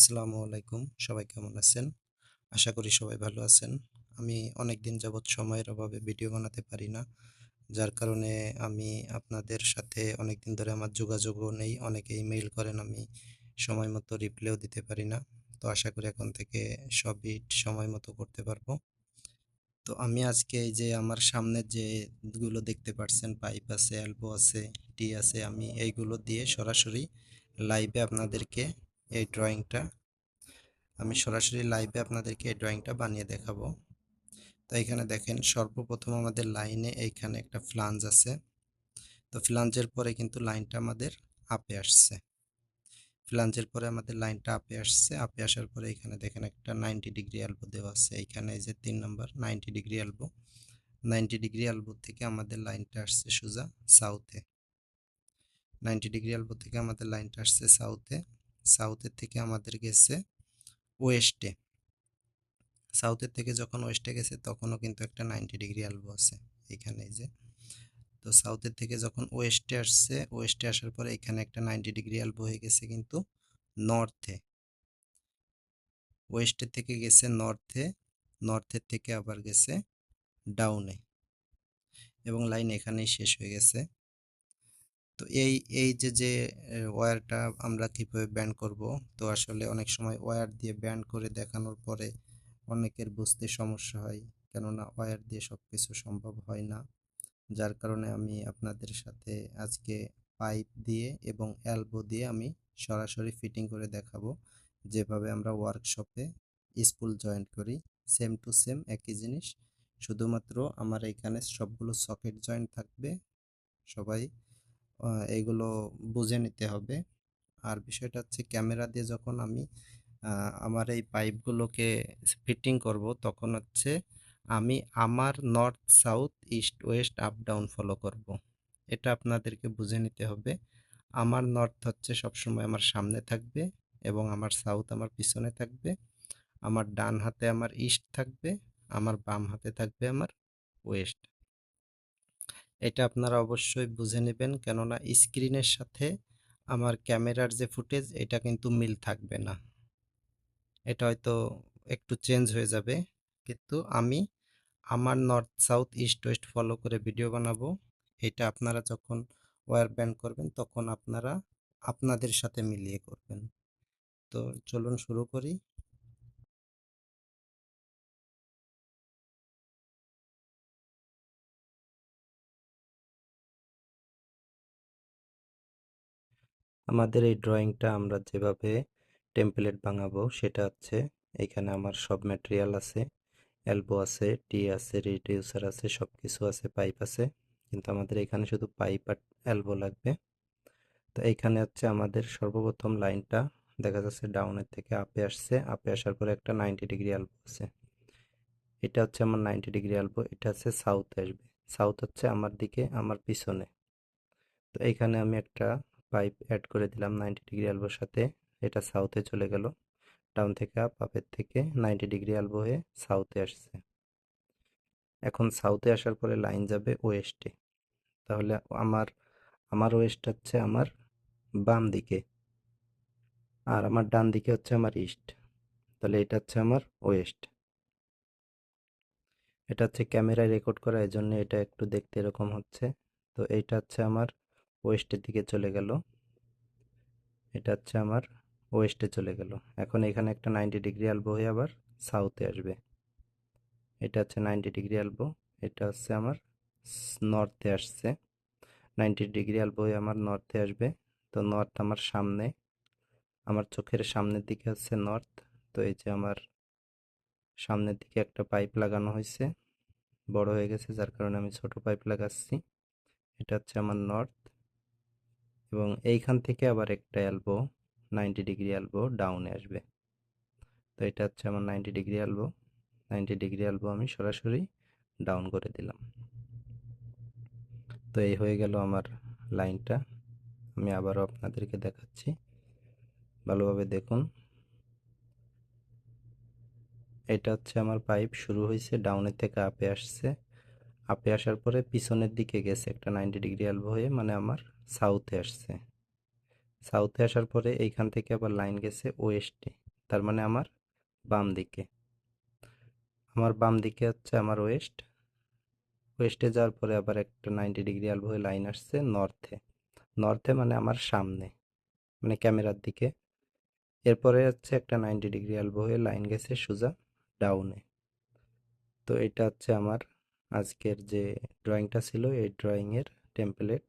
আসসালামু আলাইকুম। সবাই কেমন আছেন? আশা করি সবাই ভালো আছেন। আমি অনেক দিন যাবৎ সময়ের অভাবে ভিডিও বানাতে পারি না, যার কারণে আমি আপনাদের সাথে অনেক দিন ধরে আমার যোগাযোগও নেই। অনেকে ইমেইল করেন, আমি সময় মতো রিপ্লাইও দিতে পারি না। তো আশা করি এখন থেকে সবই সময় মতো করতে পারব। তো আমি আজকে এই যে আমার সামনে যে গুলো দেখতে পাচ্ছেন পাইপ আছে, অ্যালবো আছে, টি আছে, আমি এইগুলো দিয়ে সরাসরি লাইভে আপনাদেরকে এই ড্রয়িংটা আমি সরাসরি লাইভে আপনাদেরকে এই ড্রয়িংটা বানিয়ে দেখাবো। তো এখানে দেখেন, সর্বপ্রথম আমাদের লাইনে এইখানে একটা ফ্লাঞ্জ আছে। তো ফ্লাঞ্জের পরে কিন্তু লাইনটা আমাদের আপে আসছে। ফ্লাঞ্জের পরে আমাদের লাইনটা আপে আসছে। আপে আসার পরে এখানে দেখেন একটা নাইনটি ডিগ্রি অ্যালবো দেওয়া আছে। এইখানে এই যে তিন নম্বর ninety degree elbow ninety degree elbow থেকে আমাদের লাইনটা আসছে সোজা সাউথে নাইনটি ডিগ্রি অ্যালবো থেকে আমাদের লাইনটা আসছে সাউথে সাউথের থেকে আমাদের গেছে ওয়েস্টে সাউথের থেকে যখন ওয়েস্টে গেছে তখনও কিন্তু একটা নাইনটি ডিগ্রি অ্যালবো আছে এখানে যে। তো সাউথের থেকে যখন ওয়েস্টে আসছে ওয়েস্টে আসার পরে এখানে একটা নাইনটি ডিগ্রি অ্যালবো হয়ে গেছে কিন্তু নর্থে ওয়েস্টের থেকে গেছে নর্থে নর্থের থেকে আবার গেছে ডাউনে এবং লাইন এখানেই শেষ হয়ে গেছে। তো এই এই যে যে ওয়্যারটা আমরা কীভাবে ব্যান্ড করব? তো আসলে অনেক সময় ওয়্যার দিয়ে ব্যান্ড করে দেখানোর পরে অনেকের বুঝতে সমস্যা হয়, কেননা ওয়্যার দিয়ে সব কিছু সম্ভব হয় না। যার কারণে আমি আপনাদের সাথে আজকে পাইপ দিয়ে এবং অ্যালবো দিয়ে আমি সরাসরি ফিটিং করে দেখাবো। যেভাবে আমরা ওয়ার্কশপে স্কুল জয়েন্ট করি সেম টু সেম একই জিনিস। শুধুমাত্র আমার এখানে সবগুলো সকেট জয়েন্ট থাকবে। সবাই এগুলো বুঝে নিতে হবে। আর বিষয়টা হচ্ছে ক্যামেরা দিয়ে যখন আমি আমার এই পাইপগুলোকে ফিটিং করব, তখন হচ্ছে আমি আমার north, south, east, west, up, down follow করব। এটা আপনাদেরকে বুঝে নিতে হবে। আমার নর্থ হচ্ছে সবসময় আমার সামনে থাকবে এবং আমার সাউথ আমার পিছনে থাকবে। আমার ডান হাতে আমার ইস্ট থাকবে, আমার বাম হাতে থাকবে আমার ওয়েস্ট। এটা আপনারা অবশ্যই বুঝে নেবেন। কেননা স্ক্রিনের সাথে আমার ক্যামেরার যে ফুটেজ এটা কিন্তু মিল থাকবে না। এটা হয়তো একটু চেঞ্জ হয়ে যাবে। কিন্তু আমি আমার north south east west follow করে ভিডিও বানাবো। এটা আপনারা যখন ওয়ার ব্যান্ড করবেন, তখন আপনারা আপনাদের সাথে মিলিয়ে করবেন। তো চলুন শুরু করি। আমাদের এই ড্রয়িংটা আমরা যেভাবে টেম্পলেট বানাবো সেটা হচ্ছে এখানে আমার সব ম্যাটেরিয়াল আছে। এলবো আছে, টি আছে, রিডিউসার আছে সব কিছু আছে, পাইপ আছে। কিন্তু আমাদের এখানে শুধু পাইপ আর এলবো লাগবে। তো এইখানে হচ্ছে আমাদের সর্বপ্রথম লাইনটা দেখা যাচ্ছে ডাউনের থেকে আপে আসছে। আপে আসার পরে একটা নাইনটি ডিগ্রি এলবো আছে। এটা হচ্ছে আমার নাইনটি ডিগ্রি এলবো, এটা হচ্ছে সাউথে আসবে। সাউথ হচ্ছে আমার দিকে, আমার পিছনে। তো এইখানে আমি একটা পাইপ অ্যাড করে দিলাম নাইনটি ডিগ্রি অ্যালবোর সাথে। এটা সাউথে চলে গেল। ডাউন থেকে আপ আপের থেকে নাইনটি ডিগ্রি অ্যালবো হয়ে সাউথে আসছে। এখন সাউথে আসার পরে লাইন যাবে ওয়েস্টে তাহলে আমার আমার ওয়েস্ট হচ্ছে আমার বাম দিকে। আর আমার ডান দিকে হচ্ছে আমার ইস্ট তাহলে এটা হচ্ছে আমার ওয়েস্ট এটা হচ্ছে ক্যামেরায় রেকর্ড করা এই জন্য এটা একটু দেখতে এরকম হচ্ছে। তো এইটা হচ্ছে আমার ওয়েস্টের দিকে চলে গেল। এটা হচ্ছে আমার ওয়েস্টে চলে গেল। এখন এখানে একটা নাইনটি ডিগ্রি অ্যালবো হয়ে আবার সাউথে আসবে। এটা হচ্ছে নাইনটি ডিগ্রি অ্যালবো এটা হচ্ছে আমার নর্থে আসছে। নাইনটি ডিগ্রি অ্যালবো হয়ে আমার নর্থে আসবে। তো নর্থ আমার সামনে, আমার চোখের সামনের দিকে হচ্ছে নর্থ। তো এই যে আমার সামনের দিকে একটা পাইপ লাগানো হয়েছে। বড় হয়ে গেছে, যার কারণে আমি ছোট পাইপ লাগাচ্ছি। এটা হচ্ছে আমার নর্থ। এবং এইখান থেকে আবার একটা অ্যালবো, নাইনটি ডিগ্রি অ্যালবো ডাউনে আসবে। তো এটা হচ্ছে আমার ninety degree elbow. Ninety degree elbow আমি সরাসরি ডাউন করে দিলাম। তো এই হয়ে গেল আমার লাইনটা। আমি আবারও আপনাদেরকে দেখাচ্ছি। ভালোভাবে দেখুন। এটা হচ্ছে আমার পাইপ, শুরু হয়েছে ডাউনের থেকে আপে আসছে। আপে আসার পরে পিছনের দিকে গেছে একটা নাইনটি ডিগ্রি অ্যালবো হয়ে মানে আমার সাউথে আসছে। সাউথে আসার পরে এইখান থেকে আবার লাইন গেছে ওয়েস্টে তার মানে আমার বাম দিকে। আমার বাম দিকে হচ্ছে আমার ওয়েস্ট ওয়েস্টে যাওয়ার পরে আবার একটা নাইনটি ডিগ্রি আলবো হয়ে লাইন আসছে নর্থে নর্থে মানে আমার সামনে মানে ক্যামেরার দিকে। এরপরে হচ্ছে একটা নাইনটি ডিগ্রি আলবো হয়ে লাইন গেছে সোজা ডাউনে তো এটা হচ্ছে আমার আজকের যে ড্রয়িংটা ছিল এই ড্রয়িংয়ের টেমপ্লেট